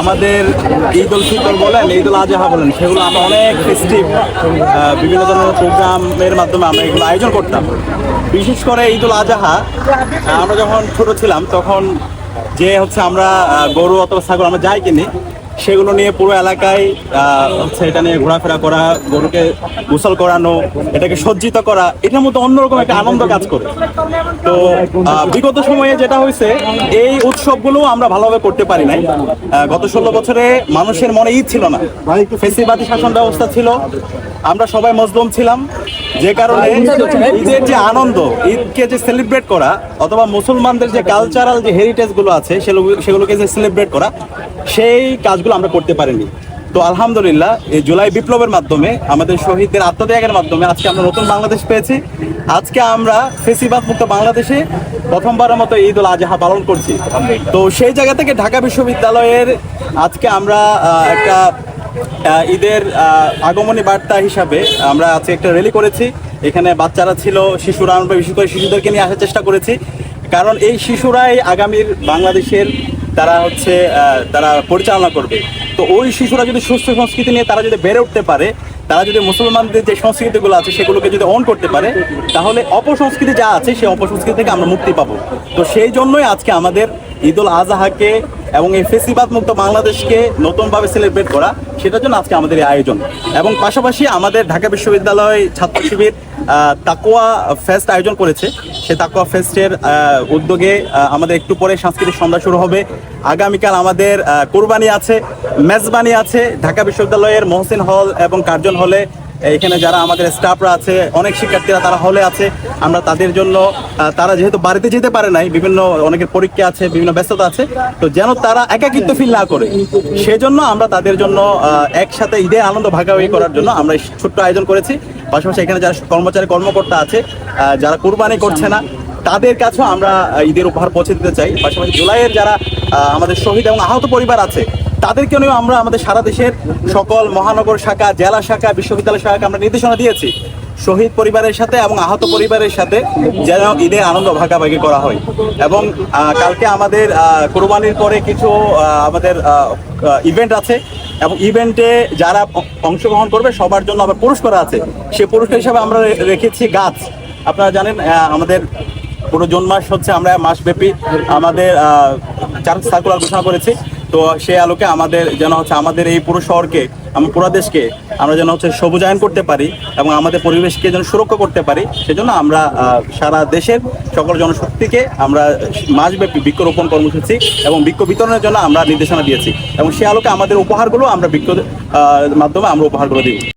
আমাদের ঈদ উল ফিতর বলেন, ঈদ উল আজহা বলেন, সেগুলো আমরা অনেক ফেস্টিভ বিভিন্ন ধরনের প্রোগ্রামের মাধ্যমে আমরা এগুলো আয়োজন করতাম। বিশেষ করে ঈদ উল আজহা, আমরা যখন ছোট ছিলাম, তখন যে হচ্ছে আমরা গরু অথবা ছাগল আমরা যাই কিনি সেগুলো নিয়ে পুরো এলাকায় হচ্ছে এটা নিয়ে ঘোরাফেরা করা, গরুকে গোসল করানো, এটাকে সজ্জিত করা, এটার মধ্যে অন্যরকম একটা আনন্দ কাজ করে। তো বিগত সময়ে যেটা হয়েছে, এই উৎসবগুলো আমরা ভালোভাবে করতে পারি নাই। গত ষোলো বছরে মানুষের মনে ঈদ ছিল না। ফেসিবাদী শাসন ব্যবস্থা ছিল। আমরা সবাই মজলুম ছিলাম। যে কারণে ঈদের যে আনন্দ, ঈদকে যে সেলিব্রেট করা, অথবা মুসলমানদের যে কালচারাল যে হেরিটেজগুলো আছে সেগুলো- সেগুলোকে যে সেলিব্রেট করা, সেই কাজগুলো আমরা করতে পারিনি। তো আলহামদুলিল্লাহ, এই জুলাই বিপ্লবের মাধ্যমে, আমাদের শহীদদের আত্মত্যাগের মাধ্যমে আজকে আমরা নতুন বাংলাদেশ পেয়েছি। আজকে আমরা ফেসিবাদ মুক্ত বাংলাদেশে প্রথমবারের মতো ঈদ উল আজহা পালন করছি। তো সেই জায়গা থেকে ঢাকা বিশ্ববিদ্যালয়ের আজকে আমরা একটা ঈদের আগমনী বার্তা হিসাবে আমরা আজকে একটা র্যালি করেছি। এখানে বাচ্চারা ছিল, শিশুরা, আমরা বিশেষ করে শিশুদেরকে নিয়ে আসার চেষ্টা করেছি। কারণ এই শিশুরাই আগামীর বাংলাদেশের তারা হচ্ছে তারা পরিচালনা করবে। তো ওই শিশুরা যদি সুস্থ সংস্কৃতি নিয়ে তারা যদি বেড়ে উঠতে পারে, তারা যদি মুসলমানদের যে সংস্কৃতিগুলো আছে সেগুলোকে যদি অন করতে পারে, তাহলে অপসংস্কৃতি যা আছে, সেই অপসংস্কৃতি থেকে আমরা মুক্তি পাবো। তো সেই জন্যই আজকে আমাদের ঈদ উল আজহাকে এবং এই ফেসিবাদ মুক্ত বাংলাদেশকে নতুনভাবে সেলিব্রেট করা, সেটার জন্য আজকে আমাদের এই আয়োজন। এবং পাশাপাশি আমাদের ঢাকা বিশ্ববিদ্যালয় ছাত্র শিবির তাকোয়া ফেস্ট আয়োজন করেছে। সে তাকুয়া ফেস্টের উদ্যোগে আমাদের একটু পরে সাংস্কৃতিক সন্ধ্যা শুরু হবে। আগামীকাল আমাদের কোরবানি আছে, মেজবানি আছে। ঢাকা বিশ্ববিদ্যালয়ের মহসিন হল এবং কার্জন হলে এখানে যারা আমাদের স্টাফরা আছে, অনেক শিক্ষার্থীরা তারা হলে আছে। আমরা তাদের জন্য তারা যেহেতু বাড়িতে যেতে পারে নাই, বিভিন্ন অনেকের পরীক্ষা আছে, বিভিন্ন ব্যস্ততা আছে, তো যেন তারা একাকিত্ব ফিল না করে, সেজন্য আমরা তাদের জন্য একসাথে ঈদে আনন্দ ভাগাভাগি করার জন্য আমরা ছোট্ট আয়োজন করেছি। পাশাপাশি এখানে যারা কর্মচারী, কর্মকর্তা আছে যারা কুরবানি করছে না, তাদের কাছেও আমরা ঈদের উপহার পৌঁছে দিতে চাই। পাশাপাশি জুলাইয়ের যারা আমাদের শহীদ এবং আহত পরিবার আছে তাদেরকে নিয়েও আমরা আমাদের সারা দেশের সকল মহানগর শাখা, জেলা শাখা, বিশ্ববিদ্যালয় শাখাকে আমরা নির্দেশনা দিয়েছি। শহীদ পরিবারের সাথে এবং আহত পরিবারের সাথে যেন ঈদের আনন্দ ভাগাভাগি করা হয়। এবং কালকে আমাদের কোরবানির পরে কিছু আমাদের ইভেন্ট আছে। এবং ইভেন্টে যারা অংশগ্রহণ করবে, সবার জন্য আবার পুরস্কার আছে। সে পুরস্কার হিসাবে আমরা রেখেছি গাছ। আপনারা জানেন আমাদের পুরো জুন মাস হচ্ছে আমরা মাসব্যাপী আমাদের চার সার্কুলার ঘোষণা করেছি। তো সেই আলোকে আমাদের যেন হচ্ছে আমাদের এই পুরো শহরকে আমরা পুরো দেশকে আমরা যেন হচ্ছে সবুজায়ন করতে পারি এবং আমাদের পরিবেশকে যেন সুরক্ষা করতে পারি, সেজন্য আমরা সারা দেশের সকল জনশক্তিকে আমরা মাসব্যাপী বৃক্ষরোপণ কর্মসূচি এবং বৃক্ষ বিতরণের জন্য আমরা নির্দেশনা দিয়েছি এবং সে আলোকে আমাদের উপহারগুলো আমরা বৃক্ষ মাধ্যমে আমরা উপহারগুলো দিই